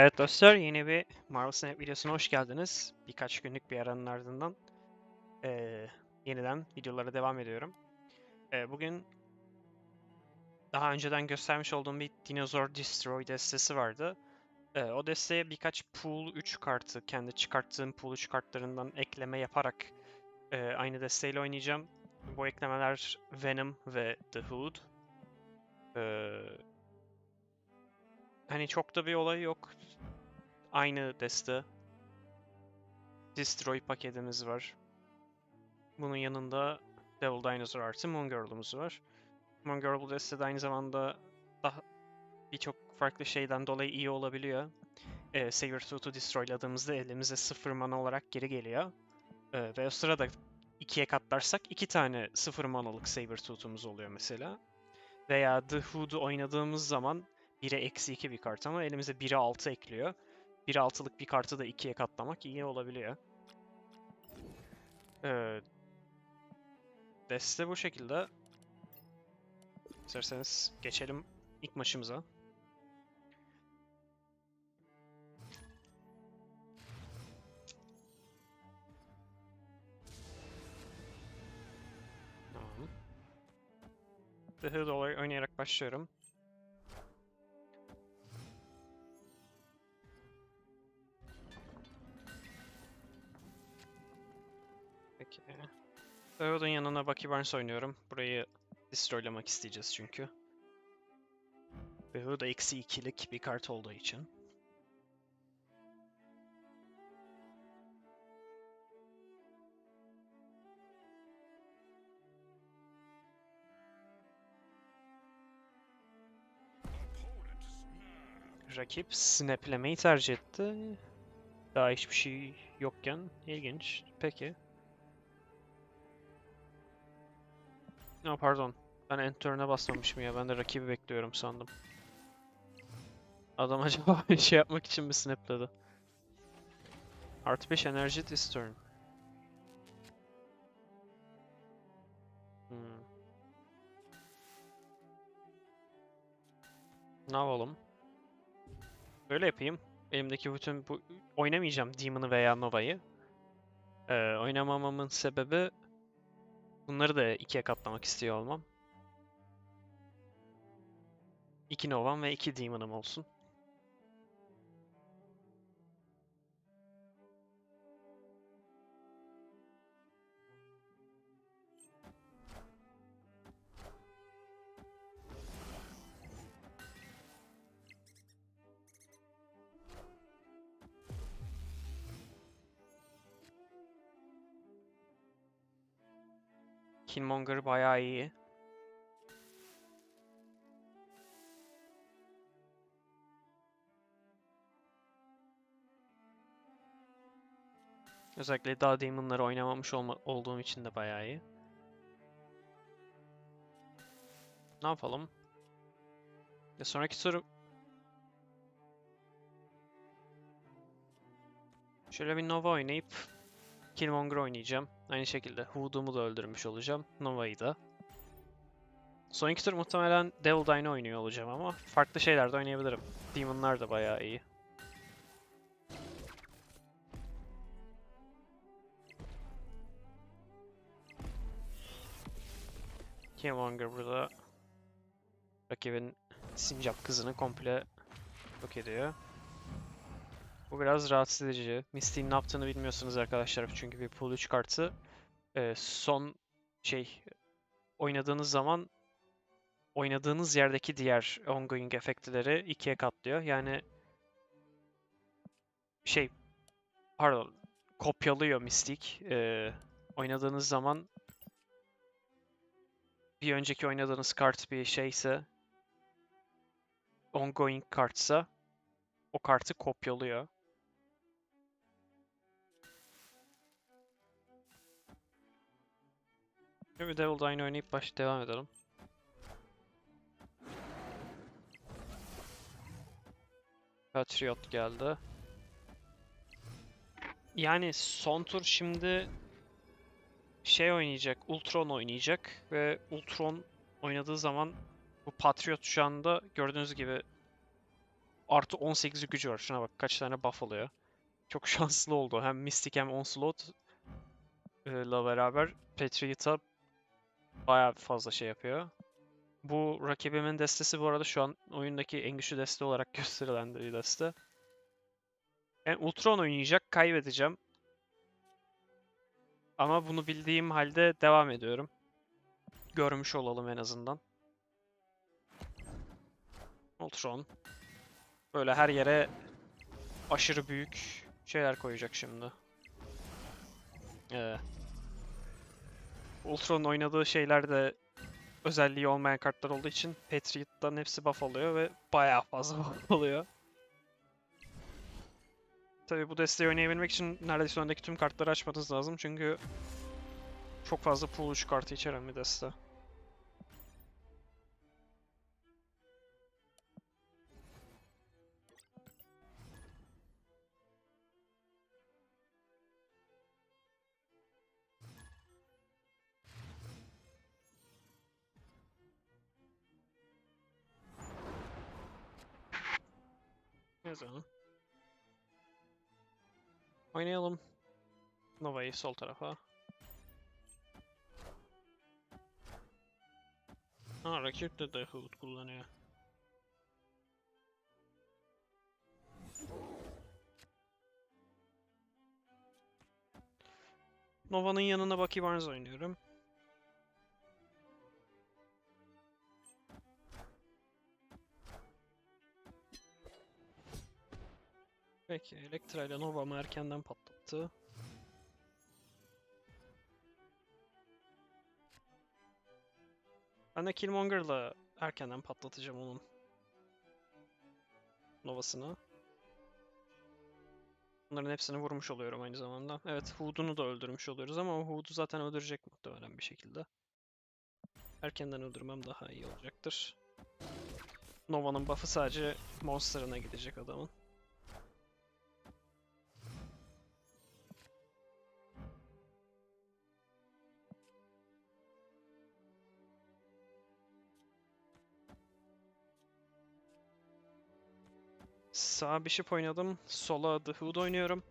Evet dostlar yeni bir Marvel Snap videosuna hoş geldiniz. Birkaç günlük bir aranın ardından eee, yeniden videolara devam ediyorum. Eee, bugün daha önceden göstermiş olduğum bir Dinosaur Destroy destesi vardı. Eee, o desteye birkaç pool 3 kartı, kendi çıkarttığım pool 3 kartlarından ekleme yaparak eee, aynı desteğiyle oynayacağım. Bu eklemeler Venom ve The Hood. Eee, hani çok da bir olayı yok aynı deste Destroy paketimiz var. Bunun yanında Devil Dinosaur artı Moon Girl'umuz var. Moon Girl bu destede aynı zamanda daha birçok farklı şeyden dolayı iyi olabiliyor. Ee, Sabertooth'u destroyladığımızda elimize sıfır mana olarak geri geliyor. Ee, ve o sırada ikiye katlarsak iki tane sıfır manalık Sabertooth'umuz oluyor mesela. Veya The Hood'u oynadığımız zaman 1'e eksi 2 bir kart ama elimize 1'e 6 ekliyor. 1 altılık bir kartı da ikiye katlamak iyi olabiliyor. Ee, deste bu şekilde. İsterseniz geçelim ilk maçımıza. Tamam. The olay- oynayarak başlıyorum. Öğud'un yanına Bucky Barnes oynuyorum. Burayı destroylamak isteyeceğiz çünkü. Öğud eksi ikilik bir kart olduğu için. Rakip snaplemeyi tercih etti. Daha hiçbir şey yokken ilginç. Peki. Ya pardon. Ben Enter basmamışım ya. Ben de rakibi bekliyorum sandım. Adam acaba şey yapmak için mi snapladı? Artı 5 enerji this turn. Hmm. Ne yapalım? Böyle yapayım. Elimdeki bütün bu... Oynamayacağım Demon'ı veya Nova'yı. Ee, oynamamamın sebebi Bunları da ikiye katlamak istiyor olmam. İki Nova'm ve iki Demon'ım olsun. Killmonger bayağı iyi. Özellikle daha Demon'ları oynamamış olma olduğum için de bayağı iyi. Ne yapalım? Ya sonraki soru... Şöyle bir Nova oynayıp Killmonger oynayacağım. Aynı şekilde Hood'umu da öldürmüş olacağım. Nova'yı da. Sonraki tur muhtemelen Devil Dino oynuyor olacağım ama farklı şeyler de oynayabilirim. Demon'lar da bayağı iyi. Killmonger burada rakibin sincap kızını komple yok ediyor. Bu biraz rahatsız edici. Misty'nin ne yaptığını bilmiyorsunuz arkadaşlar çünkü bir pool 3 kartı e, son şey oynadığınız zaman oynadığınız yerdeki diğer ongoing efektleri ikiye katlıyor. Yani şey pardon kopyalıyor Mystic. E, oynadığınız zaman bir önceki oynadığınız kart bir şeyse ongoing kartsa o kartı kopyalıyor. Bir Devil Dino oynayıp baş devam edelim. Patriot geldi. Yani son tur şimdi şey oynayacak, Ultron oynayacak ve Ultron oynadığı zaman bu Patriot şu anda gördüğünüz gibi artı 18 gücü var. Şuna bak kaç tane buff alıyor. Çok şanslı oldu. Hem Mystic hem Onslaught e, la beraber Patriot'a bayağı fazla şey yapıyor. Bu rakibimin destesi bu arada şu an oyundaki en güçlü deste olarak gösterilen bir deste. Yani Ultron oynayacak, kaybedeceğim. Ama bunu bildiğim halde devam ediyorum. Görmüş olalım en azından. Ultron. Böyle her yere aşırı büyük şeyler koyacak şimdi. Ee, Ultron'un oynadığı şeyler de özelliği olmayan kartlar olduğu için Patriot'tan hepsi buff alıyor ve bayağı fazla buff alıyor. Tabii bu desteği oynayabilmek için neredeyse öndeki tüm kartları açmanız lazım çünkü çok fazla pool 3 kartı içeren bir deste. Neyse. Oynayalım. Nova'yı sol tarafa. Ha rakip de de Hood kullanıyor. Nova'nın yanına Bucky Barnes oynuyorum. Peki Elektra ile Nova'mı erkenden patlattı. Ben de Killmonger'la erkenden patlatacağım onun Nova'sını. Bunların hepsini vurmuş oluyorum aynı zamanda. Evet Hood'unu da öldürmüş oluyoruz ama o Hood'u zaten öldürecek muhtemelen bir şekilde. Erkenden öldürmem daha iyi olacaktır. Nova'nın buff'ı sadece Monster'ına gidecek adamın. Sağ Bishop oynadım. Sola The Hood oynuyorum.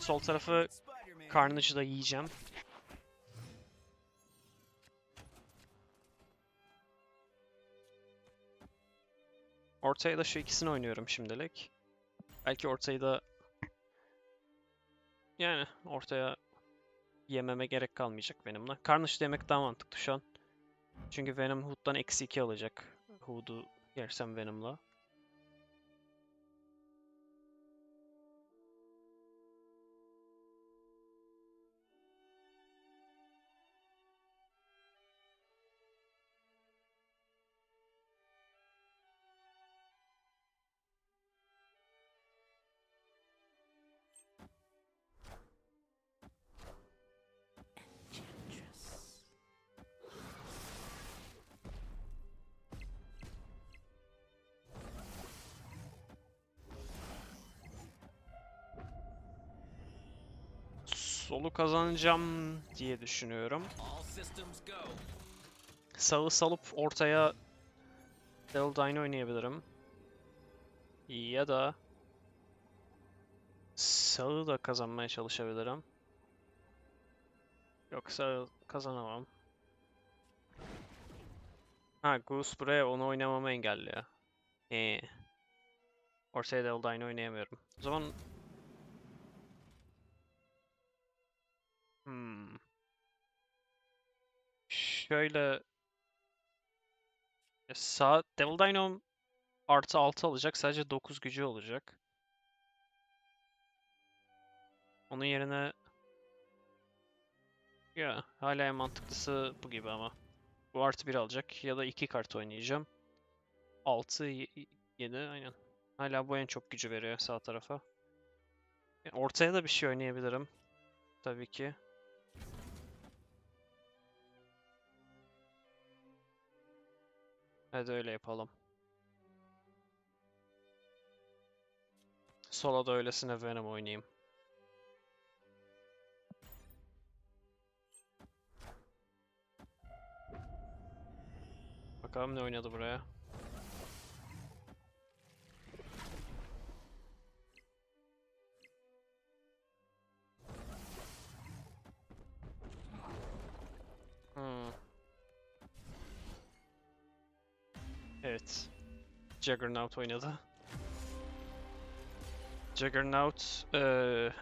Sol tarafı Carnage'ı da yiyeceğim. Ortaya da şu ikisini oynuyorum şimdilik. Belki ortayı da... Yani ortaya yememe gerek kalmayacak benimle. Carnage demek daha mantıklı şu an. Çünkü Venom Hood'dan eksi 2 alacak. Hood'u yersem Venom'la. Solu kazanacağım diye düşünüyorum. Sağı salıp ortaya Eldine oynayabilirim. Ya da sağı da kazanmaya çalışabilirim. Yok sağı kazanamam. Ha Goose buraya onu oynamamı engelliyor. Ee. Ortaya da Eldine oynayamıyorum. O zaman Hmm. Şöyle E, sağ Devil Dino artı 6 alacak. Sadece 9 gücü olacak. Onun yerine ya hala en mantıklısı bu gibi ama. Bu artı 1 alacak ya da 2 kart oynayacağım. 6 7 aynen. Hala bu en çok gücü veriyor sağ tarafa. E, Ortaya da bir şey oynayabilirim. Tabii ki. Hadi öyle yapalım. Sola da öylesine Venom oynayayım. Bakalım ne oynadı buraya. Juggernaut oynadı. Juggernaut eee,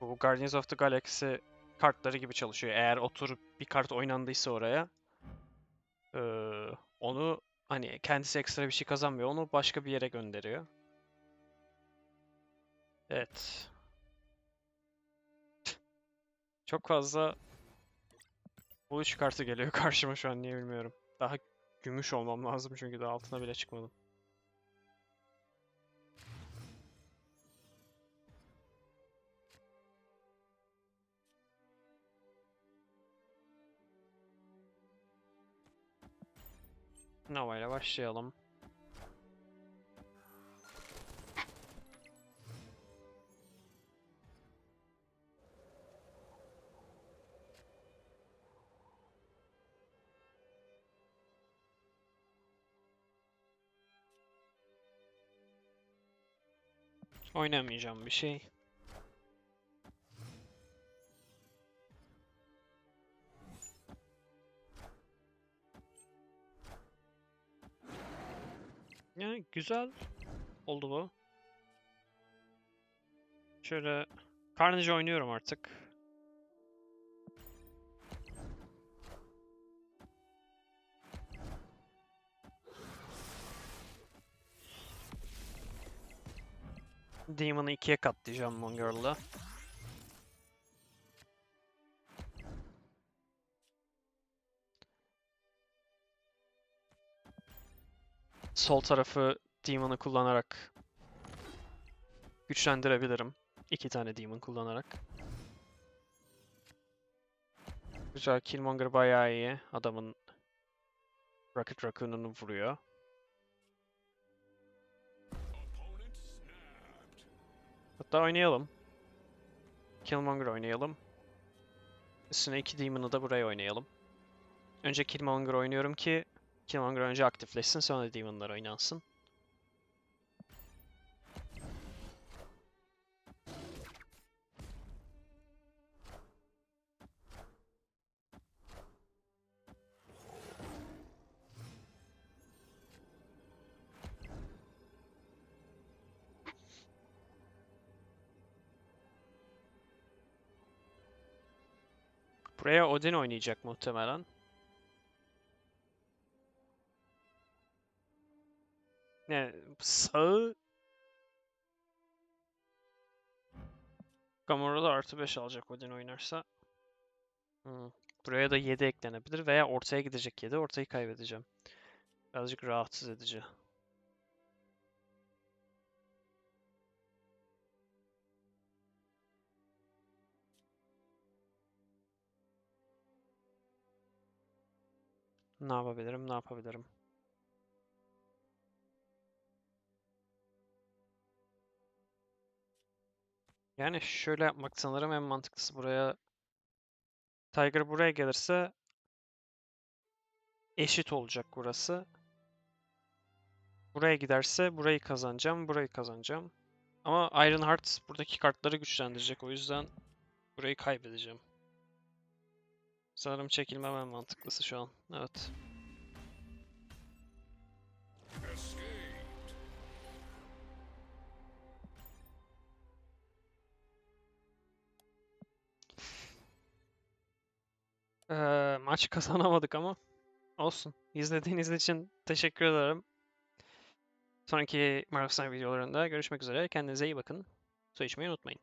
bu Guardians of the Galaxy kartları gibi çalışıyor. Eğer oturup bir kart oynandıysa oraya eee, onu hani kendisi ekstra bir şey kazanmıyor. Onu başka bir yere gönderiyor. Evet. Çok fazla bu üç kartı geliyor karşıma şu an niye bilmiyorum. Daha gümüş olmam lazım çünkü daha altına bile çıkmadım. Nova ile başlayalım. Oynamayacağım bir şey. Güzel oldu bu. Şöyle Carnage oynuyorum artık. Demon'ı ikiye katlayacağım Mongirl'la. Sol tarafı Demon'ı kullanarak güçlendirebilirim. İki tane Demon kullanarak. Güzel, Killmonger bayağı iyi. Adamın Rocket Raccoon'unu vuruyor. Hatta oynayalım. Killmonger oynayalım. Üstüne iki Demon'ı da buraya oynayalım. Önce Killmonger oynuyorum ki Killmonger önce aktifleşsin sonra Demon'lar oynansın. Buraya Odin oynayacak muhtemelen. Ne sağı Gamora da artı 5 alacak Odin oynarsa. Hmm. Buraya da 7 eklenebilir veya ortaya gidecek 7. Ortayı kaybedeceğim. Birazcık rahatsız edici. Ne yapabilirim? Ne yapabilirim? Yani şöyle yapmak sanırım en mantıklısı buraya Tiger buraya gelirse eşit olacak burası. Buraya giderse burayı kazanacağım, burayı kazanacağım. Ama Ironheart buradaki kartları güçlendirecek. O yüzden burayı kaybedeceğim. Sanırım çekilmem en mantıklısı şu an. Evet. Eee, maç kazanamadık ama olsun. İzlediğiniz için teşekkür ederim. Sonraki Marvel Snap videolarında görüşmek üzere. Kendinize iyi bakın. Su içmeyi unutmayın.